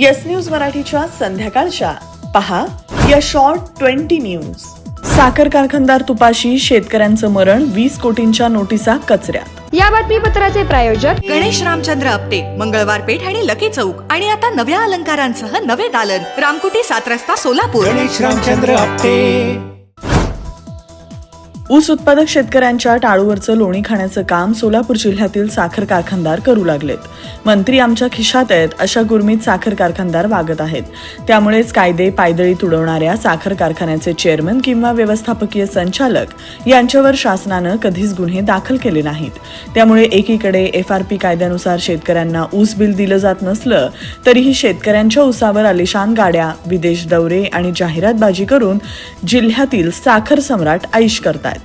Yes news मराठीच्या संध्याकाळच्या. पहा या शॉर्ट ट्वेंटी न्यूज साखर कारखानदार तुपाशी शेतकऱ्यांचं मरण वीस कोटींच्या नोटिसा कचऱ्यात. या बातमीपत्राचे प्रायोजक गणेश रामचंद्र आपटे मंगळवार पेठ आणि लकी चौक आणि आता नव्या अलंकारांसह नवे दालन रामकुटी सात रस्ता सोलापूर. गणेश रामचंद्र आपटे. ऊस उत्पादक शेतकऱ्यांच्या टाळूवरचं लोणी खाण्याचं काम सोलापूर जिल्ह्यातील साखर कारखानदार करू लागलेत. मंत्री आमच्या खिशात आहेत अशा गुरमीत साखर कारखानदार वागत आहेत. त्यामुळेच कायदे पायदळी तुडवणाऱ्या साखर कारखान्याचे चेअरमन किंवा व्यवस्थापकीय संचालक यांच्यावर शासनानं कधीच गुन्हे दाखल केले नाहीत. त्यामुळे एकीकडे एफ आर पी कायद्यानुसार शेतकऱ्यांना ऊस बिल दिलं जात नसलं तरीही शेतकऱ्यांच्या ऊसावर आलिशान गाड्या विदेश दौरे आणि जाहिरातबाजी करून जिल्ह्यातील साखर सम्राट ऐश करतात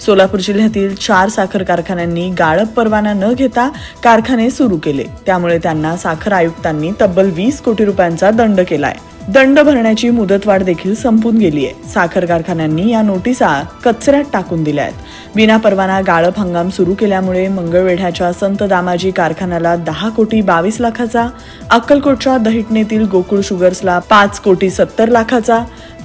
सोलापूर जिल्ह्यातील चार साखर कारखान्यांनी गाळप परवाना न घेता कारखाने सुरू केले. त्यामुळे त्यांना साखर आयुक्तांनी तब्बल वीस कोटी रुपयांचा दंड केलाय. दंड भरण्याची मुदतवाढ देखील संपून गेली आहे. साखर कारखान्यांनी या नोटिसा कचऱ्यात टाकून दिल्या आहेत. विना परवाना गाळप हंगाम सुरू केल्यामुळे मंगळवेढ्याच्या संत दामाजी कारखान्याला दहा कोटी बावीस लाखाचा अक्कलकोटच्या दहिटणीतील गोकुळ शुगर्सला पाच कोटी सत्तर लाखाचा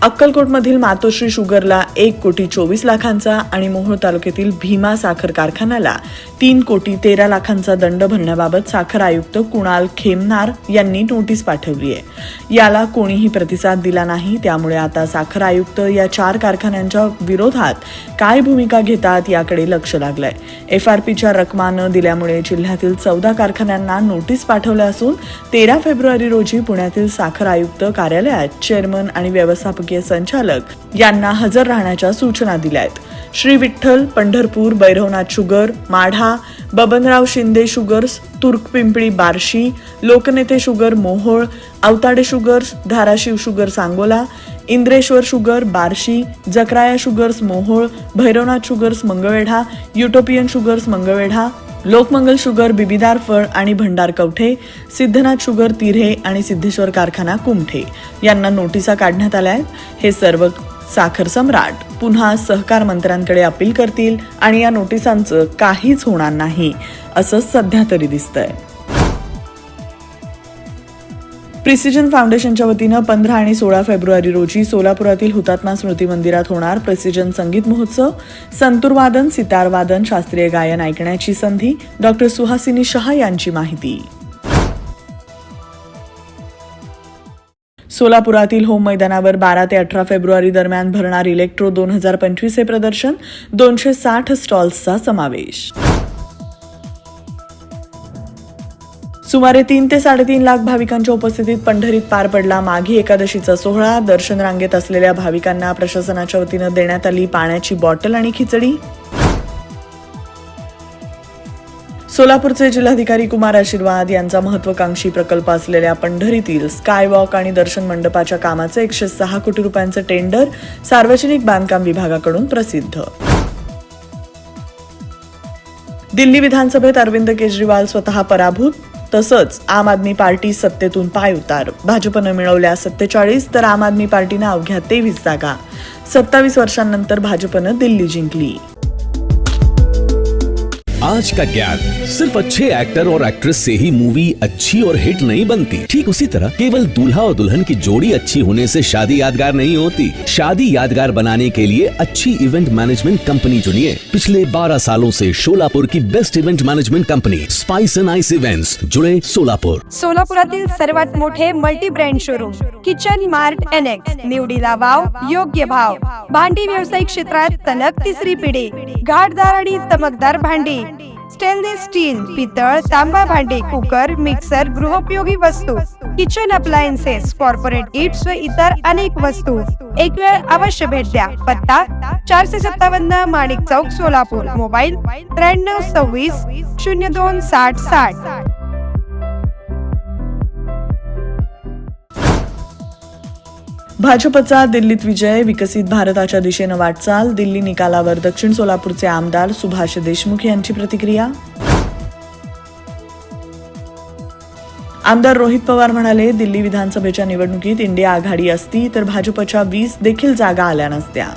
अक्कलकोटमधील मातोश्री शुगरला एक कोटी चोवीस लाखांचा आणि मोहोळ तालुक्यातील भीमा साखर कारखान्याला तीन कोटी तेरा लाखांचा दंड भरण्याबाबत साखर आयुक्त कुणाल खेमनार यांनी नोटीस पाठवली आहे. याला कोणीही प्रतिसाद दिला नाही. त्यामुळे आता साखर आयुक्त या चार कारखान्यांच्या विरोधात काय भूमिका घेतात याकडे लक्ष लागलंय. एफ आर पीच्या रकमा न दिल्यामुळे जिल्ह्यातील चौदा कारखान्यांना नोटीस पाठवल्या असून तेरा फेब्रुवारी रोजी पुण्यातील साखर आयुक्त कार्यालयात चेअरमन आणि व्यवस्थापकीय संचालक यांना हजर राहण्याच्या सूचना दिल्या आहेत Shri Vitthal Pandharpur Bhairavnath sugar Madha Babanrao Shinde sugars Turkpimpali Barshi Loknete sugar Mohol Avtade sugars Dharashiv sugar Sangola Indreshwar sugar Barshi Jakraya sugars Mohol Bhairavnath sugars Mangalvedha Utopian sugars Mangalvedha Lokmangal sugar Bibidar फळ आणि भंडार Kavathe Siddhanath sugar तिरे आणि सिद्धेश्वर कारखाना कुमठे यांना नोटिसा काढण्यात आल्या आहेत. हे सर्व साखर सम्राट पुन्हा सहकार मंत्र्यांकडे अपील करतील आणि या नोटिसांचं काहीच होणार नाही असं सध्या तरी दिसतंय. प्रिसिजन फाउंडेशनच्या वतीनं पंधरा आणि सोळा फेब्रुवारी रोजी सोलापुरातील हुतात्मा स्मृती मंदिरात होणार प्रिसिजन संगीत महोत्सव. संतूरवादन सितारवादन शास्त्रीय गायन ऐकण्याची संधी डॉक्टर सुहासिनी शहा यांची माहिती. सोलापुरातील होम मैदानावर बारा ते अठरा फेब्रुवारी दरम्यान भरणार इलेक्ट्रो दोन हजार पंचवीस हे प्रदर्शन. दोनशे साठ स्टॉल्सचा समावेश. सुमारे तीन ते साडेतीन लाख भाविकांच्या उपस्थितीत पंढरीत पार पडला. माघी एकादशीचा सोहळा दर्शन रांगेत असलेल्या भाविकांना प्रशासनाच्या वतीनं देण्यात आली पाण्याची बॉटल आणि खिचडी. सोलापूरचे जिल्हाधिकारी कुमार आशीर्वाद यांचा महत्वाकांक्षी प्रकल्प असलेल्या पंढरीतील स्कायवॉक आणि दर्शन मंडपाच्या कामाचं एकशे सहा कोटी रुपयांचं टेंडर सार्वजनिक बांधकाम विभागाकडून प्रसिद्ध. दिल्ली विधानसभेत अरविंद केजरीवाल स्वतः पराभूत तसंच आम आदमी पार्टी सत्तेतून पाय उतार. भाजपनं मिळवल्या सत्तेचाळीस तर आम आदमी पार्टीनं अवघ्या तेवीस जागा. सत्तावीस वर्षांनंतर भाजपनं दिल्ली जिंकली. आज का ज्ञान सिर्फ़ अच्छे एक्टर और एक्ट्रेस से ही मूवी अच्छी और हिट नहीं बनती। ठीक उसी तरह केवल दूल्हा और दुल्हन की जोड़ी अच्छी होने से शादी यादगार नहीं होती। शादी यादगार बनाने के लिए अच्छी इवेंट मैनेजमेंट कंपनी चुनिए। पिछले 12 सालों से शोलापुर की best event management company spice and ice events जुड़े सोलापुर सोलापुरातील सर्वात मोठे multi brand showroom kitchen mart annex निवडीला वाव, योग्य भाव। भांडी व्यावसायिक क्षेत्रात तलक तिसरी पिढी घाटदार आणि चमकदार भांडी स्टेनलेस स्टील पितळ तांबा भांडे कुकर मिक्सर गृहोपयोगी वस्तू किचन अप्लायन्सेस कॉर्पोरेट इट्स व इतर अनेक वस्तू. एक वेळ अवश्य भेट द्या. पत्ता चारशे सत्तावन्न माणिक चौक सोलापूर. मोबाईल त्र्याण्णव सव्वीस शून्य दोन साठ साठ. भाजपचा दिल्लीत विजय विकसित भारताच्या दिशेनं वाटचाल दिल्ली निकालावर दक्षिण सोलापूरचे आमदार सुभाष देशमुख यांची प्रतिक्रिया? आमदार रोहित पवार म्हणाले दिल्ली विधानसभेच्या निवडणुकीत इंडिया आघाडी असती तर भाजपच्या वीस देखील जागा आल्या नसत्या.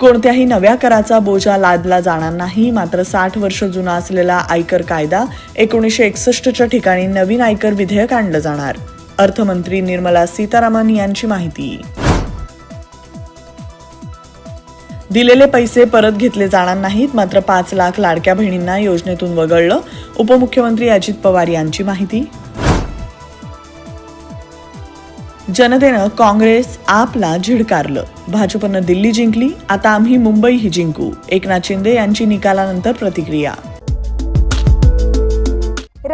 कोणत्याही नव्या कराचा बोजा लादला जाणार नाही मात्र साठ वर्ष जुना असलेला आयकर कायदा एकोणीसशे एकसष्टच्या ठिकाणी नवीन आयकर विधेयक आणलं जाणार. अर्थमंत्री निर्मला सीतारामन यांची माहिती. दिलेले पैसे परत घेतले जाणार नाहीत मात्र पाच लाख लाडक्या बहिणींना योजनेतून वगळलं उपमुख्यमंत्री अजित पवार यांची माहिती. जनतेनं काँग्रेस आपला झिडकारलं. भाजपनं दिल्ली जिंकली आता आम्ही मुंबईही जिंकू. एकनाथ शिंदे यांची निकालानंतर प्रतिक्रिया.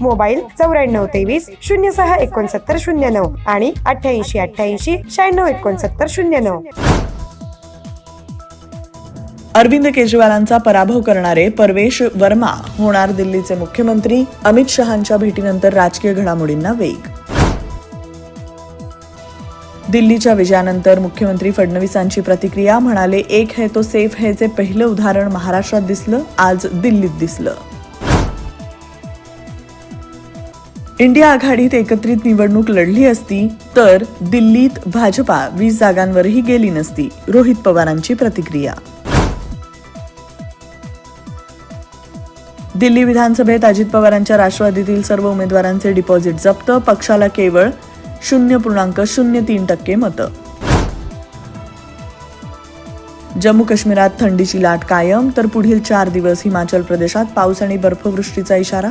मोबाईल चौऱ्याण्णव तेवीस शून्य सहा एकोणसत्तर शून्य नऊ आणि अठ्ठ्याऐंशी अठ्ठ्याऐंशी शहाण्णव एकोणसत्तर शून्य नऊ. अरविंद केजरीवालांचा पराभव करणारे परवेश वर्मा होणार दिल्लीचे मुख्यमंत्री. अमित शहांच्या भेटीनंतर राजकीय घडामोडींना वेग. दिल्लीच्या विजयानंतर मुख्यमंत्री फडणवीसांची प्रतिक्रिया म्हणाले एक है तो सेफ हैचे पहिलं उदाहरण महाराष्ट्रात दिसलं आज दिल्लीत दिसलं. इंडिया आघाडीत एकत्रित निवडणूक लढली असती तर दिल्लीत भाजपा वीस जागांवरही गेली नसती रोहित पवारांची प्रतिक्रिया. दिल्ली विधानसभेत अजित पवारांच्या राष्ट्रवादीतील सर्व उमेदवारांचे डिपॉझिट जप्त पक्षाला केवळ शून्य पूर्णांक शून्य तीन टक्के मतं. जम्मू काश्मीरात थंडीची लाट कायम तर पुढील चार दिवस हिमाचल प्रदेशात पाऊस आणि बर्फवृष्टीचा इशारा.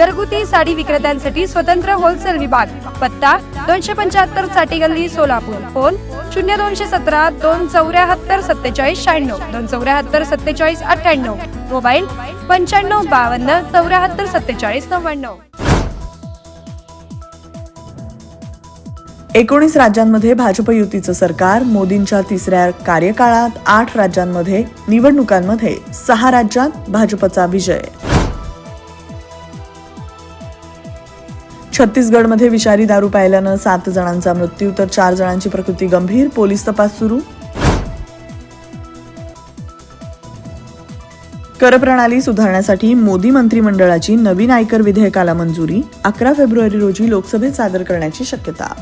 घरगुती साडी विक्रेत्यांसाठी स्वतंत्र होलसेल विभाग. पत्ता दोनशे पंच्याहत्तरसाठी गल्ली सोलापूर. फोन शून्य दोनशे सतरा दोन चौऱ्याहत्तर सत्तेचाळीस शहाण्णव. दोन चौऱ्याहत्तर सत्तेचाळीस अठ्ठ्याण्णव. मोबाईल पंच्याण्णव बावन्न चौऱ्याहत्तर सत्तेचाळीस नव्याण्णव. एकोणीस राज्यांमध्ये भाजप युतीचं सरकार मोदींच्या तिसऱ्या कार्यकाळात आठ राज्यांमध्ये निवडणुकांमध्ये सहा राज्यात भाजपचा विजय. छत्तीसगडमध्ये विषारी दारू प्यायल्यानं सात जणांचा मृत्यू तर चार जणांची प्रकृती गंभीर. पोलीस तपास सुरू. करप्रणाली सुधारण्यासाठी मोदी मंत्रिमंडळाची नवीन आयकर विधेयकाला मंजुरी. अकरा फेब्रुवारी रोजी लोकसभेत सादर करण्याची शक्यता.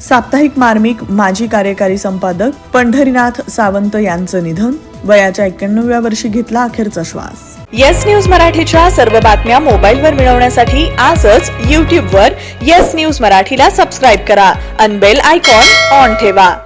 साप्ताहिक मार्मिक माजी कार्यकारी संपादक पंढरीनाथ सावंत यांचं निधन. वयाच्या एक्क्याण्णव्या वर्षी घेतला अखेरचा श्वास. येस न्यूज मराठीच्या सर्व बातम्या मोबाईलवर मिळवण्यासाठी आजच यूट्यूबवर येस न्यूज मराठीला सबस्क्राईब करा. अनबेल आयकॉन ऑन ठेवा.